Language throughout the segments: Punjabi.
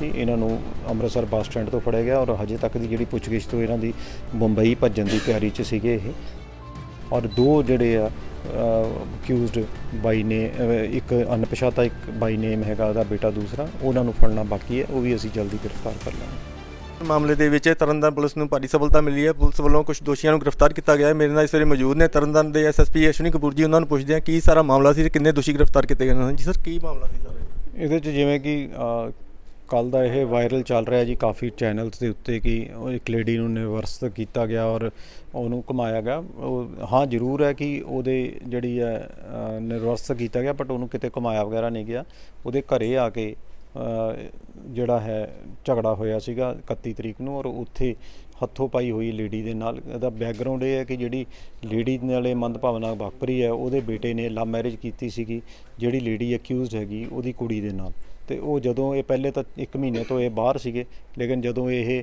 ਜੀ ਇਹਨਾਂ ਨੂੰ ਅੰਮ੍ਰਿਤਸਰ ਬੱਸ ਸਟੈਂਡ ਤੋਂ ਫੜਿਆ ਗਿਆ ਔਰ ਹਜੇ ਤੱਕ ਦੀ ਜਿਹੜੀ ਪੁੱਛਗਿੱਛ ਤੋਂ ਇਹਨਾਂ ਦੀ ਮੁੰਬਈ ਭੱਜਣ ਦੀ ਤਿਆਰੀ 'ਚ ਸੀਗੇ ਇਹ। ਔਰ ਦੋ ਜਿਹੜੇ ਆ ਅਕਿਊਜ਼ਡ ਬਾਈ ਨੇ ਇੱਕ ਅਣਪਛਾਤਾ ਇੱਕ ਬਾਈ ਨੇਮ ਹੈਗਾ ਉਹਦਾ ਬੇਟਾ ਦੂਸਰਾ ਉਹਨਾਂ ਨੂੰ ਫੜਨਾ ਬਾਕੀ ਹੈ ਉਹ ਵੀ ਅਸੀਂ ਜਲਦੀ ਗ੍ਰਿਫਤਾਰ ਕਰ ਲਾਂਗੇ। ਮਾਮਲੇ ਦੇ ਵਿੱਚ ਤਰਨਤਾਰਨ ਪੁਲਿਸ ਨੂੰ ਭਾਰੀ ਸਫਲਤਾ ਮਿਲੀ ਹੈ। ਪੁਲਿਸ ਵੱਲੋਂ ਕੁਝ ਦੋਸ਼ੀਆਂ ਨੂੰ ਗ੍ਰਿਫਤਾਰ ਕੀਤਾ ਗਿਆ ਹੈ। ਮੇਰੇ ਨਾਲ ਇਸ ਵੇਲੇ ਮੌਜੂਦ ਨੇ ਤਰਨਤਾਰਨ ਦੇ ਐਸਐਸਪੀ ਅਸ਼ਵਨੀ ਕਪੂਰ ਜੀ ਉਹਨਾਂ ਨੂੰ ਪੁੱਛਦੇ ਹਾਂ ਕੀ ਸਾਰਾ ਮਾਮਲਾ ਸੀ ਕਿੰਨੇ ਦੋਸ਼ੀ ਗ੍ਰਿਫਤਾਰ ਕੀਤੇ ਗਏ ਨੇ। ਜੀ ਸਰ ਕੀ ਮਾਮਲਾ ਸੀ ਸਰ? ਇਹਦੇ 'ਚ ਜਿਵੇਂ ਕਿ ਕੱਲ ਦਾ ਇਹ ਵਾਇਰਲ ਚੱਲ ਰਿਹਾ ਜੀ ਕਾਫੀ ਚੈਨਲਸ ਦੇ ਉੱਤੇ ਕਿ ਉਹ ਇੱਕ ਲੇਡੀ ਨੂੰ ਨਿਵਰਸਤ ਕੀਤਾ ਗਿਆ ਔਰ ਉਹਨੂੰ ਘੁਮਾਇਆ ਗਿਆ। ਉਹ ਹਾਂ ਜ਼ਰੂਰ ਹੈ ਕਿ ਉਹਦੇ ਜਿਹੜੀ ਹੈ ਅ, ਕੀਤਾ ਗਿਆ ਬਟ ਉਹਨੂੰ ਕਿਤੇ ਘੁਮਾਇਆ ਵਗੈਰਾ ਨਹੀਂ ਗਿਆ। ਉਹਦੇ ਘਰੇ ਆ ਕੇ ਜਿਹੜਾ ਹੈ ਝਗੜਾ ਹੋਇਆ ਸੀਗਾ 31 ਤਰੀਕ ਨੂੰ ਔਰ ਉੱਥੇ ਹੱਥੋਂ ਪਾਈ ਹੋਈ ਲੇਡੀ ਦੇ ਨਾਲ। ਇਹਦਾ ਬੈਕਗ੍ਰਾਉਂਡ ਇਹ ਹੈ ਕਿ ਜਿਹੜੀ ਲੇਡੀ ਨਾਲੇ ਮੰਦਭਾਵਨਾ ਵਾਪਰੀ ਹੈ ਉਹਦੇ ਬੇਟੇ ਨੇ ਲਵ ਮੈਰਿਜ ਕੀਤੀ ਸੀਗੀ ਜਿਹੜੀ ਲੇਡੀ ਅਕਿਊਜ਼ਡ ਹੈਗੀ ਉਹਦੀ ਕੁੜੀ ਦੇ ਨਾਲ। ਤੇ ਉਹ ਜਦੋਂ ਇਹ ਪਹਿਲੇ ਤਾਂ 1 ਮਹੀਨੇ ਤੋਂ ਇਹ ਬਾਹਰ ਸੀਗੇ, ਲੇਕਿਨ ਜਦੋਂ ਇਹ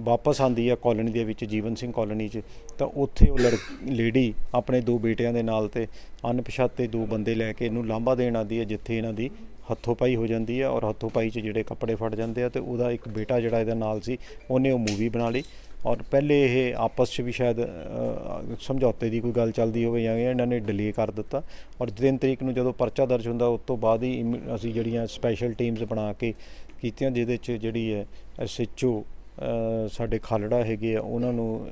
ਵਾਪਸ ਆਂਦੀ ਆ ਕਾਲੋਨੀ ਦੇ ਵਿੱਚ, ਜੀਵਨ ਸਿੰਘ ਕਾਲੋਨੀ 'ਚ, ਤਾਂ ਉੱਥੇ ਉਹ ਲੜ ਲੇਡੀ ਆਪਣੇ ਦੋ ਬੇਟਿਆਂ ਦੇ ਨਾਲ ਤੇ ਅਣਪਛਾਤੇ ਦੋ ਬੰਦੇ ਲੈ ਕੇ ਇਹਨੂੰ ਲਾਂਭਾ ਦੇਣ ਆਉਂਦੀ ਹੈ ਜਿੱਥੇ ਇਹਨਾਂ ਦੀ ਹੱਥੋਂ ਪਾਈ ਹੋ ਜਾਂਦੀ ਹੈ ਔਰ ਹੱਥੋਂ ਪਾਈ 'ਚ ਜਿਹੜੇ ਕੱਪੜੇ ਫਟ ਜਾਂਦੇ ਆ ਤੇ ਉਹਦਾ ਇੱਕ ਬੇਟਾ ਜਿਹੜਾ ਇਹਦੇ ਨਾਲ ਸੀ, ਉਹਨੇ ਉਹ ਮੂਵੀ ਬਣਾ ਲਈ। ਔਰ ਪਹਿਲੇ ਇਹ ਆਪਸ 'ਚ ਵੀ ਸ਼ਾਇਦ ਸਮਝੌਤੇ ਦੀ ਕੋਈ ਗੱਲ ਚੱਲਦੀ ਹੋਵੇ ਜਾਂ ਇਹਨਾਂ ਨੇ ਡਿਲੇ ਕਰ ਦਿੱਤਾ। ਔਰ 3 ਤਰੀਕ ਨੂੰ ਜਦੋਂ ਪਰਚਾ ਦਰਜ ਹੁੰਦਾ, ਉਸ ਤੋਂ ਬਾਅਦ ਹੀ ਇਮੀ- ਅਸੀਂ ਜਿਹੜੀਆਂ ਸਪੈਸ਼ਲ ਟੀਮਸ ਬਣਾ ਕੇ ਕੀਤੀਆਂ, ਜਿਹਦੇ 'ਚ ਜਿਹੜੀ ਹੈ ਐਸਐਚਓ ਸਾਡੇ ਖਾਲੜਾ ਹੈਗੇ ਆ, ਉਹਨਾਂ ਨੂੰ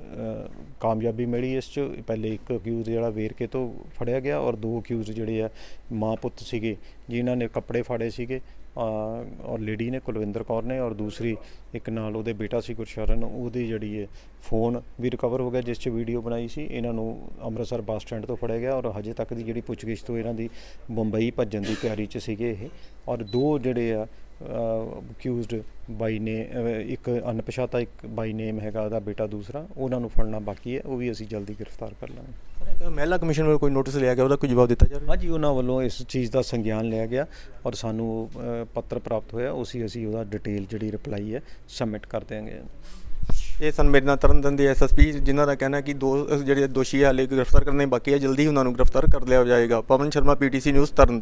ਕਾਮਯਾਬੀ ਮਿਲੀ ਇਸ 'ਚ। ਪਹਿਲੇ ਇੱਕ ਅਕਿਊਜ਼ ਜਿਹੜਾ ਵੇਰਕੇ ਤੋਂ ਫੜਿਆ ਗਿਆ ਔਰ ਦੋ ਅਕਿਊਜ਼ ਜਿਹੜੇ ਆ, ਮਾਂ ਪੁੱਤ ਸੀਗੇ, ਜਿਨ੍ਹਾਂ ਨੇ ਕੱਪੜੇ ਫਾੜੇ ਸੀਗੇ ਔਰ ਲੇਡੀ ਨੇ ਕੁਲਵਿੰਦਰ ਕੌਰ ਨੇ ਔਰ ਦੂਸਰੀ ਇੱਕ ਨਾਲ ਉਹਦੇ ਬੇਟਾ ਸੀ ਗੁਰਸ਼ਰਨ, ਉਹਦੀ ਜਿਹੜੀ ਹੈ ਫੋਨ ਵੀ ਰਿਕਵਰ ਹੋ ਗਿਆ, ਜਿਸ 'ਚ ਵੀਡੀਓ ਬਣਾਈ ਸੀ। ਇਹਨਾਂ ਨੂੰ ਅੰਮ੍ਰਿਤਸਰ ਬੱਸ ਸਟੈਂਡ ਤੋਂ ਫੜਿਆ ਗਿਆ ਔਰ ਹਜੇ ਤੱਕ ਦੀ ਜਿਹੜੀ ਪੁੱਛਗਿੱਛ ਤੋਂ ਇਹਨਾਂ ਦੀ ਮੁੰਬਈ ਭੱਜਣ ਦੀ ਤਿਆਰੀ 'ਚ ਸੀਗੇ ਇਹ। ਔਰ ਦੋ ਜਿਹੜੇ ਆ ਅਕਿਊਜ਼ਡ ਬਾਈ ਨੇ ਇੱਕ ਅਣਪਛਾਤਾ ਇੱਕ ਬਾਈ ਨੇਮ ਹੈਗਾ ਉਹਦਾ ਬੇਟਾ ਦੂਸਰਾ ਉਹਨਾਂ ਨੂੰ ਫੜਨਾ ਬਾਕੀ ਹੈ ਉਹ ਵੀ ਅਸੀਂ ਜਲਦੀ ਗ੍ਰਿਫਤਾਰ ਕਰ ਲਾਂਗੇ। ਮਹਿਲਾ ਕਮਿਸ਼ਨ ਵੱਲੋਂ ਕੋਈ ਨੋਟਿਸ ਲਿਆ ਗਿਆ ਉਹਦਾ ਕੋਈ ਜਵਾਬ ਦਿੱਤਾ ਜਾ ਰਿਹਾ? ਹਾਂਜੀ ਉਹਨਾਂ ਵੱਲੋਂ ਇਸ ਚੀਜ਼ ਦਾ ਸੰਗਿਆਨ ਲਿਆ ਗਿਆ ਔਰ ਸਾਨੂੰ ਪੱਤਰ ਪ੍ਰਾਪਤ ਹੋਇਆ ਉਸੇ ਅਸੀਂ ਉਹਦਾ ਡਿਟੇਲ ਜਿਹੜੀ ਰਿਪਲਾਈ ਹੈ ਸਬਮਿਟ ਕਰ ਦਿਆਂਗੇ। ਇਹ ਸਨ ਮੇਰੇ ਨਾਲ ਤਰਨਤਾਰਨ ਦੇ ਐਸਐਸਪੀ ਜਿਨ੍ਹਾਂ ਦਾ ਕਹਿਣਾ ਕਿ ਦੋ ਜਿਹੜੇ ਦੋਸ਼ੀ ਹਾਲੇ ਗ੍ਰਿਫਤਾਰ ਕਰਨੇ ਬਾਕੀ ਹੈ ਜਲਦੀ ਉਹਨਾਂ ਨੂੰ ਗ੍ਰਿਫਤਾਰ ਕਰ ਲਿਆ ਜਾਏਗਾ। Pawan Sharma PTC news Tarn Taran.